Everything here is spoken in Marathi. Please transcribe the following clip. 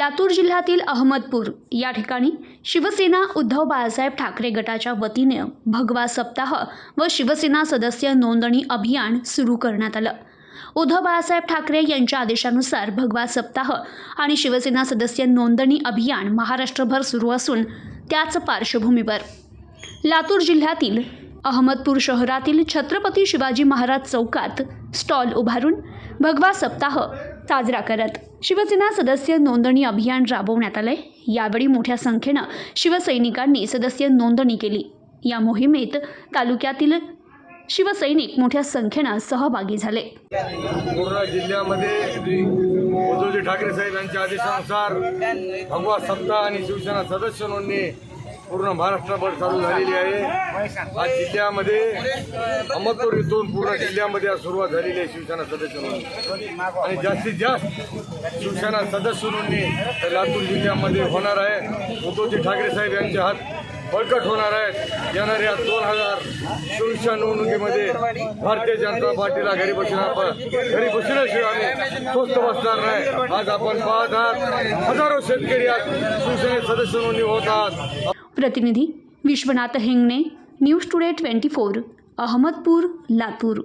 लातूर जिल्ह्यातील अहमदपूर या ठिकाणी शिवसेना उद्धव बाळासाहेब ठाकरे गटाच्या वतीने भगवा सप्ताह व शिवसेना सदस्य नोंदणी अभियान सुरू करण्यात आलं. उद्धव बाळासाहेब ठाकरे यांच्या आदेशानुसार भगवा सप्ताह आणि शिवसेना सदस्य नोंदणी अभियान महाराष्ट्रभर सुरू असून त्याच पार्श्वभूमीवर. लातूर जिल्ह्यातील अहमदपूर शहरातील छत्रपती शिवाजी महाराज चौकात स्टॉल उभारून भगवा सप्ताह साजरा करत. शिवसेना सदस्य नोंदणी अभियान राबवण्यात आलंय. यावेळी मोठ्या संख्येनं शिवसैनिकांनी सदस्य नोंदणी केली. या मोहिमेत तालुक्यातील शिवसैनिक मोठ्या संख्येनं सहभागी झाले. पूर्ण जिल्ह्यामध्ये उद्धवजी ठाकरे साहेबांच्या आदेशानुसार भगवा सप्ताह आणि शिवसेना सदस्य नोंदणी पूर्ण महाराष्ट्रभर चालू झालेली आहे. आज जिल्ह्यामध्ये अहमदपूर इथून पूर्ण जिल्ह्यामध्ये आज सुरुवात झालेली आहे शिवसेना सदस्य नोंदणी आणि जास्तीत जास्त शिवसेना सदस्य नोंदणी लातूर जिल्ह्यामध्ये होणार आहे. उद्धवजी ठाकरे साहेब यांचे हात बळकट होणार आहेत. येणाऱ्या दोन हजार चोवीसच्या निवडणुकीमध्ये भारतीय जनता पार्टीला घरी बसणार घरी बसल्याशिवाय आम्ही स्वस्त बसणार नाही. आज आपण पाहत आहात हजारो शेतकरी आज शिवसेने सदस्य नोंदणी होत आहात. प्रतिनिधी Vishwanath Hingane news today twenty four Ahmedpur Latur.